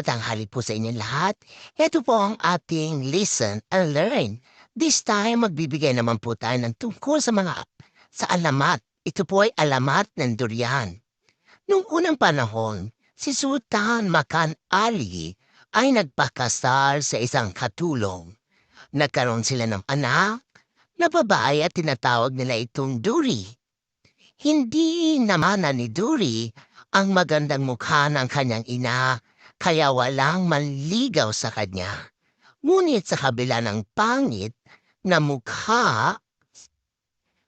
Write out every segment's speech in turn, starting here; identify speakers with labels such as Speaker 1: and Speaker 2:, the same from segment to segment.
Speaker 1: Tanghali po sa inyo lahat. Ito po ang ating Listen and Learn. This time, magbibigay naman po tayo ng tungkol sa mga sa alamat. Ito po ay alamat ng durian. Noong unang panahon, si Sultan Makan Ali ay nagpakasal sa isang katulong. Nagkaroon sila ng anak na babae at tinatawag nila itong Duri. Hindi naman na ni Duri ang magandang mukha ng kanyang ina kaya walang manligaw sa kanya. Ngunit sa kabila ng pangit na mukha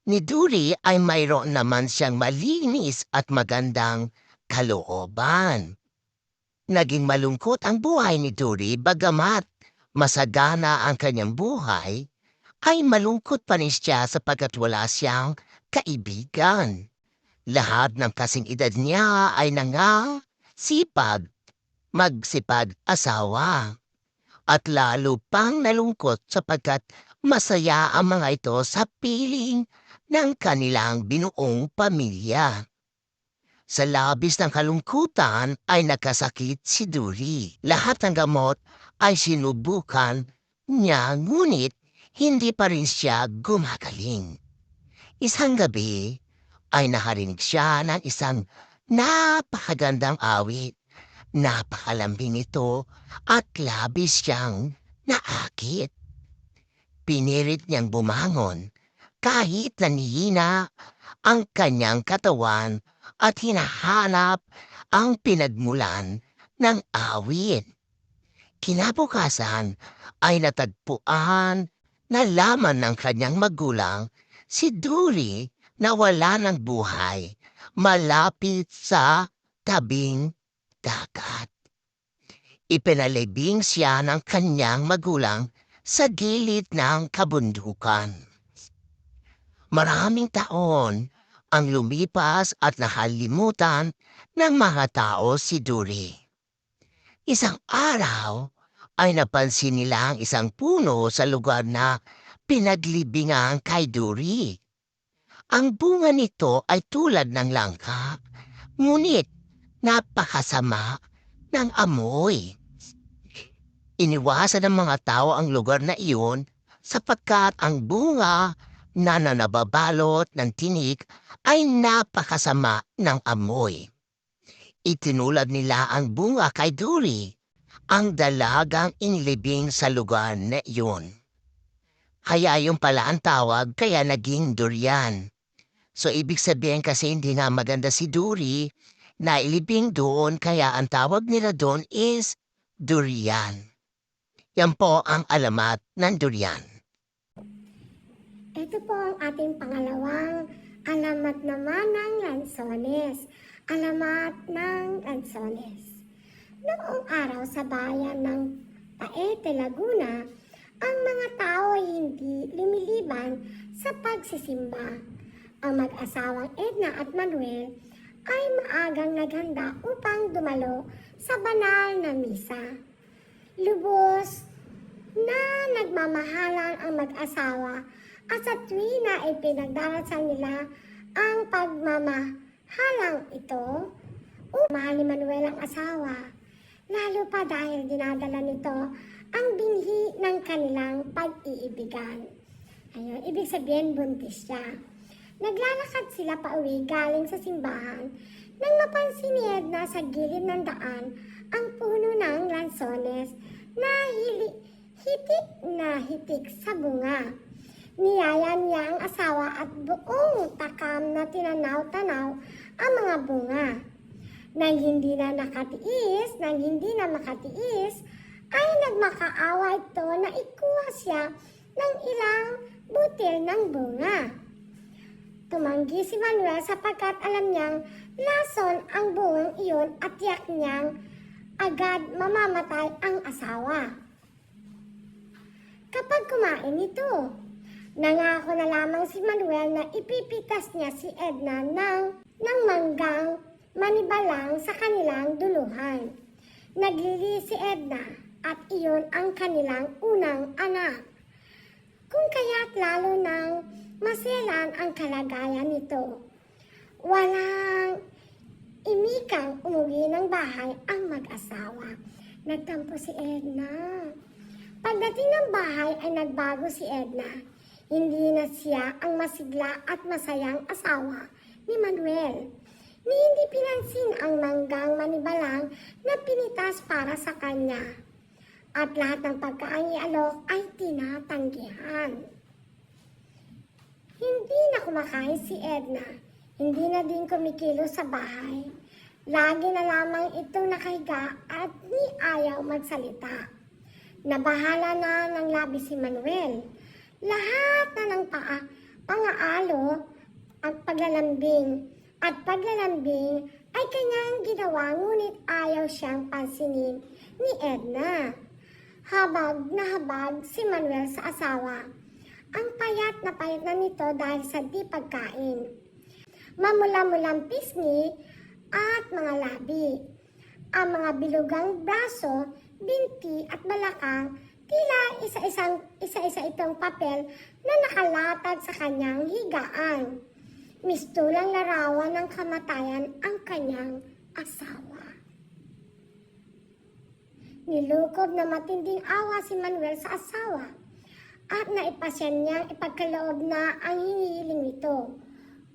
Speaker 1: ni Duri ay mayroon naman siyang malinis at magandang kalooban. Naging malungkot ang buhay ni Duri bagamat masagana ang kanyang buhay, ay malungkot pa rin siya sapagkat wala siyang kaibigan. Lahat ng kasing edad niya ay nangasipag magsipag asawa. At lalo pang nalungkot sapagkat masaya ang mga ito sa piling ng kanilang binuong pamilya. Sa labis ng kalungkutan ay nakasakit si Duri. Lahat ng gamot ay sinubukan niya ngunit hindi pa rin siya gumagaling. Isang gabi ay nakarinig siya ng isang napakagandang awit. Napakalambing ito at labis siyang naakit. Pinirit niyang bumangon kahit nanihina ang kanyang katawan at hinahanap ang pinagmulan ng awit. Kinabukasan ay natagpuan na laman ng kanyang magulang si Duri na wala ng buhay malapit sa tabing dagat. Ipinalibing siya ng kanyang magulang sa gilid ng kabundukan. Maraming taon ang lumipas at nakalimutan ng mga tao si Duri. Isang araw ay napansin nila ang isang puno sa lugar na pinaglibingan kay Duri. Ang bunga nito ay tulad ng langka, ngunit napakasama ng amoy. Iniwasan ng mga tao ang lugar na iyon sapagkat ang bunga na nanababalot ng tinik ay napakasama ng amoy. Itinulad nila ang bunga kay Duri, ang dalagang inilibing sa lugar na iyon. Kaya yung pala ang tawag kaya naging durian. So ibig sabihin kasi hindi nga maganda si Duri na ilibing doon kaya ang tawag nila doon is durian. Yan po ang alamat ng durian.
Speaker 2: Ito po ang ating pangalawang alamat naman ng lansones. Alamat ng lansones. Noong araw sa bayan ng Paete, Laguna, ang mga tao ay hindi lumiliban sa pagsisimba. Ang mag-asawang Edna at Manuel ay maagang naghanda upang dumalo sa banal na misa. Lubos na nagmamahalan ang mag-asawa at sa tuwina ay pinagdarasal nila ang pagmamahalang ito o mahal ni Manuel ang asawa. Lalo pa dahil dinadala nito ang binhi ng kanilang pag-iibigan. Ayun, ibig sabihin buntis siya. Naglalakad sila pa uwi galing sa simbahan nang mapansin ni Edna sa gilid ng daan ang puno ng lansones na hili, hitik na hitik sa bunga. Niyaya niya ang asawa at buong takam na tinanaw-tanaw ang mga bunga. Nang hindi na nakatiis, nang hindi na makatiis, ay nagmakaawa ito na ikuha siya ng ilang butil ng bunga. Tumanggi si Manuel sapagkat alam niyang lason ang bungang iyon at tiyak niyang agad mamamatay ang asawa. Kapag kumain ito, nangako na lamang si Manuel na ipipitas niya si Edna ng, ng manggang manibalang sa kanilang duluhan. Naglili si Edna at iyon ang kanilang unang anak. Kung kaya't lalo nang maselan ang kalagayan nito. Walang imikang umuwi ng bahay ang mag-asawa. Nagtampo si Edna. Pagdating ng bahay ay nagbago si Edna. Hindi na siya ang masigla at masayang asawa ni Manuel. Ni hindi pinansin ang manggang manibalang na pinitas para sa kanya. At lahat ng pagkaang ialok ay tinatanggihan. Hindi na kumakain si Edna. Hindi na din kumikilo sa bahay. Lagi na lamang itong nakahiga at ni ayaw magsalita. Nabahala na ng labi si Manuel. Lahat na ng paa, pangaalo at paglalambing. At paglalambing ay kanyang ginawa ngunit ayaw siyang pansinin ni Edna. Habag na habag si Manuel sa asawa. Ang payat na payat na nito dahil sa di pagkain. Mamula-mulang pisngi at mga labi. Ang mga bilugang braso, binti at balakang tila isa-isang isa-isa itong papel na nakalatag sa kanyang higaan. Mistulang larawan ng kamatayan ang kanyang asawa. Nilukob na matinding awa si Manuel sa asawa at naipasyan niyang ipagkaloob na ang hinihiling nito.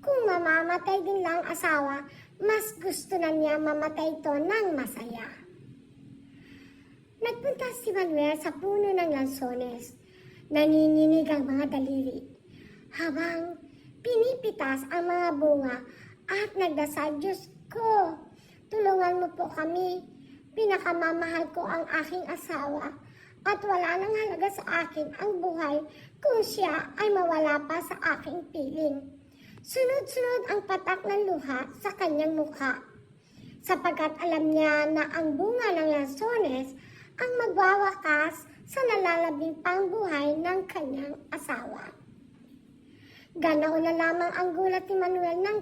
Speaker 2: Kung mamamatay din lang asawa, mas gusto na niya mamatay ito ng masaya. Nagpunta si Manuel sa puno ng lansones. Nanginginig ang mga daliri. Habang pinipitas ang mga bunga at nagdasal, Diyos ko, tulungan mo po kami. Pinakamamahal ko ang aking asawa at wala nang halaga sa akin ang buhay kung siya ay mawala pa sa aking piling. Sunod-sunod ang patak ng luha sa kanyang mukha sapagkat alam niya na ang bunga ng lansones ang magwawakas sa nalalabing pangbuhay ng kanyang asawa. Ganaon na lamang ang gulat ni Manuel nang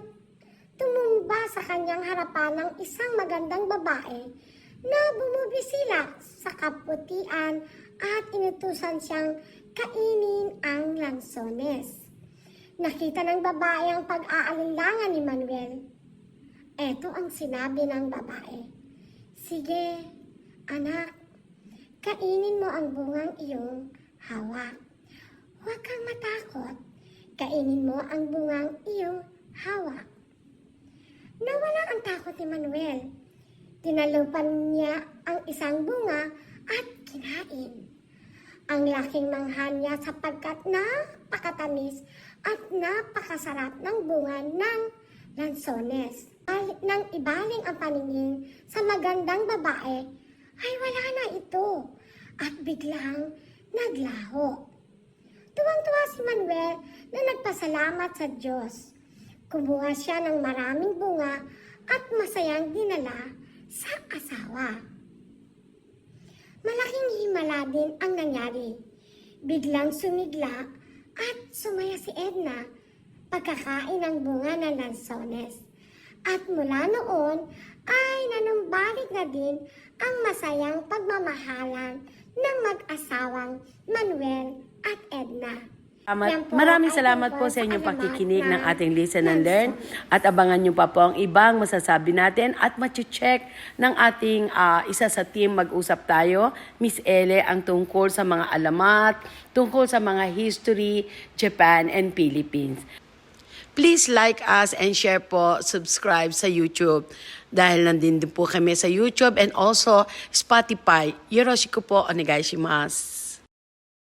Speaker 2: tumumba sa kanyang harapan ng isang magandang babae na bumubisilak sa kaputian at inutusan siyang kainin ang lansones. Nakita ng babae ang pag-aalinlangan ni Manuel. Ito ang sinabi ng babae. Sige, anak, kainin mo ang bungang iyong hawak. Huwag kang matakot. Kainin mo ang bungang iyong hawak. Nawala ang takot ni Manuel. Tinalupan niya ang isang bunga at kinain. Ang laking manghan niya sapagkat napakatamis at napakasarap ng bunga ng lansones. Ay, nang ibaling ang paningin sa magandang babae, ay wala na ito at biglang naglaho. Tuwang-tuwa si Manuel na nagpasalamat sa Diyos. Kumuha siya ng maraming bunga at masayang dinala sa asawa. Malaking himala din ang nangyari. Biglang sumigla at sumaya si Edna pagkakain ng bunga ng lansones. At mula noon ay nanumbalik na din ang masayang pagmamahalan ng mag-asawang Manuel at Edna.
Speaker 3: Salamat. Maraming salamat po sa inyong pakikinig ng
Speaker 2: ng
Speaker 3: ating Listen and. Learn at abangan nyo pa po ang ibang masasabi natin at check ng ating ah, isa sa team mag-usap tayo, Miss Ele, ang tungkol sa mga alamat, tungkol sa mga history, Japan and Philippines. Please like us and share po, subscribe sa YouTube. Dahil nandun din po kami sa YouTube and also Spotify. Yoroshiku po, onegai shimasu.